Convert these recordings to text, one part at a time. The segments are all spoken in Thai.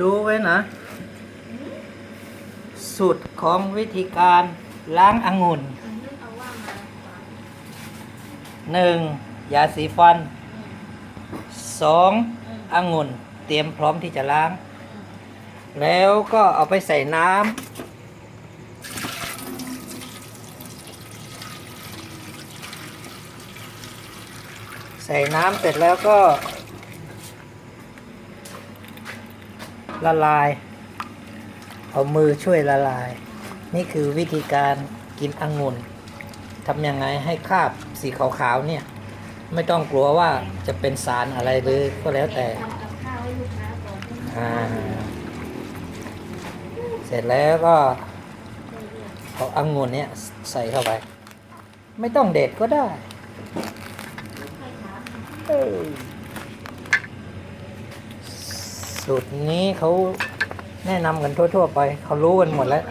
ดูไว้นะ สูตรของวิธีการล้างองุ่นหนึ่งยาสีฟันสองอืมองุ่น เตรียมพร้อมที่จะล้าง แล้วก็เอาไปใส่น้ำใส่น้ำเสร็จแล้วก็ ละลาย เอามือช่วยละลาย นี่คือวิธีการกินองุ่นทำยังไงให้คราบสีขาวๆเนี่ย ไม่ต้องกลัวว่าจะเป็นสารอะไรเลยก็แล้วแต่เสร็จแล้วก็เอาองุ่นเนี่ยใส่เข้าไป ไม่ต้องเด็ดก็ได้ เออ สูตรนี้เขาแนะนำกันทั่ว ๆ ไป เขารู้กันหมดแล้ว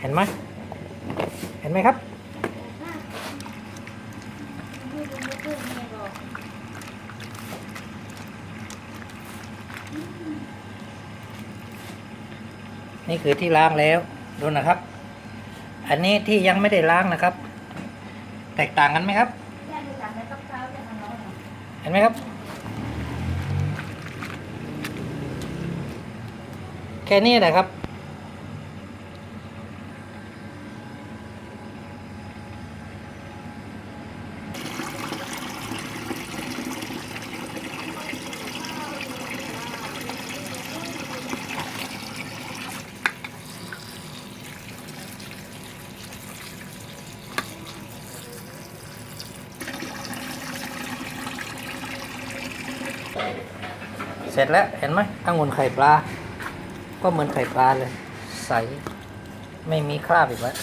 เห็นไหมเห็นไหมครับ นี่คือที่ล้างแล้ว ดูนะครับ อันนี้ที่ยังไม่ได้ล้างนะครับ แตกต่างกันไหมครับเห็นไหมครับ แค่นี้แหละครับ เสร็จแล้วเห็นไหมองุ่นไข่ปลา ก็เหมือนไข่ปลาเลย ใส ไม่มีคราบอีกแล้ว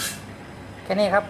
แค่นี้ครับ